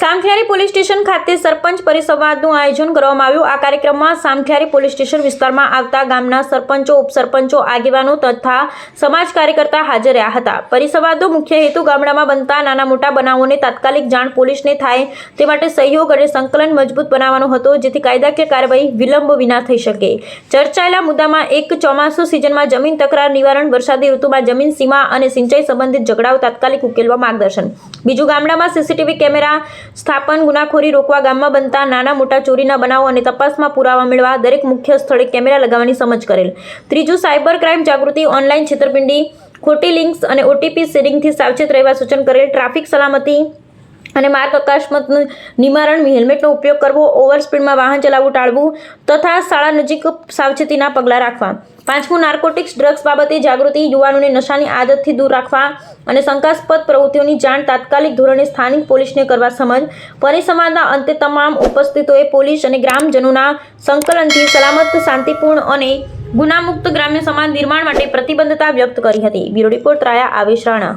Samakhiyari police station ખાતે સરપંચ પરિસંવાદનું આયોજન કરવામાં આવ્યું. આ કાર્યક્રમમાં સામખિયારી પોલીસ સ્ટેશન વિસ્તારમાં આવતા ગામના સરપંચો, ઉપસરપંચો, આગેવાનો તથા સમાજ કાર્યકર્તા હાજર રહ્યા હતા. પરિસંવાદનો મુખ્ય હેતુ ગામડામાં બનતા નાના મોટા બનાવોને તાત્કાલિક જાણ પોલીસને થાય તે માટે સહયોગ અને સંકલન મજબૂત બનાવવાનો હતો, જેથી કાયદાકીય કાર્યવાહી વિલંબ વિના થઈ શકે. ચર્ચાયેલા મુદ્દામાં એક ચોમાસુ સિઝનમાં જમીન તકરાર નિવારણ, વરસાદી ઋતુમાં જમીન સીમા અને સિંચાઈ સંબંધિત ઝઘડાઓ તાત્કાલિક ઉકેલવા માર્ગદર્શન. બીજું, ગામડામાં સીસીટીવી કેમેરા સ્થાપન ગુનાખોરી રોકવા ગામમાં બનતા નાના મોટા ચોરીના બનાવો અને તપાસમાં પુરાવા મેળવવા દરેક મુખ્ય સ્થળે કેમેરા લગાવવાની સમજ કરેલ. ત્રીજું, સાયબર ક્રાઇમ જાગૃતિ ઓનલાઈન છેતરપિંડી, ખોટી લિંક્સ અને ઓટીપી શેરિંગથી સાવચેત રહેવા સૂચન કરેલ. ટ્રાફિક સલામતી અને માર્ગ અકસ્માતનું નિવારણ હેલ્મેટનો ઉપયોગ કરવો, ઓવર સ્પીડમાં વાહન ચલાવવું ટાળવું તથા શાળા નજીક સાવચેતીના પગલાં રાખવા. પાંચમું, નાર્કોટિક્સ, ડ્રગ્સ બાબતે જાગૃતિ, યુવાનોને નશાની આદતથી દૂર રાખવા અને શંકાસ્પદ પ્રવૃત્તિઓની જાણ તાત્કાલિક ધોરણે સ્થાનિક પોલીસને કરવા સમજ. પરિસંવાદના અંતે તમામ ઉપસ્થિતોએ પોલીસ અને ગ્રામજનોના સંકલનથી સલામત, શાંતિપૂર્ણ અને ગુનામુક્ત ગ્રામ્ય સમાજ નિર્માણ માટે પ્રતિબદ્ધતા વ્યક્ત કરી હતી. Bureau report Raya Avesh Rana.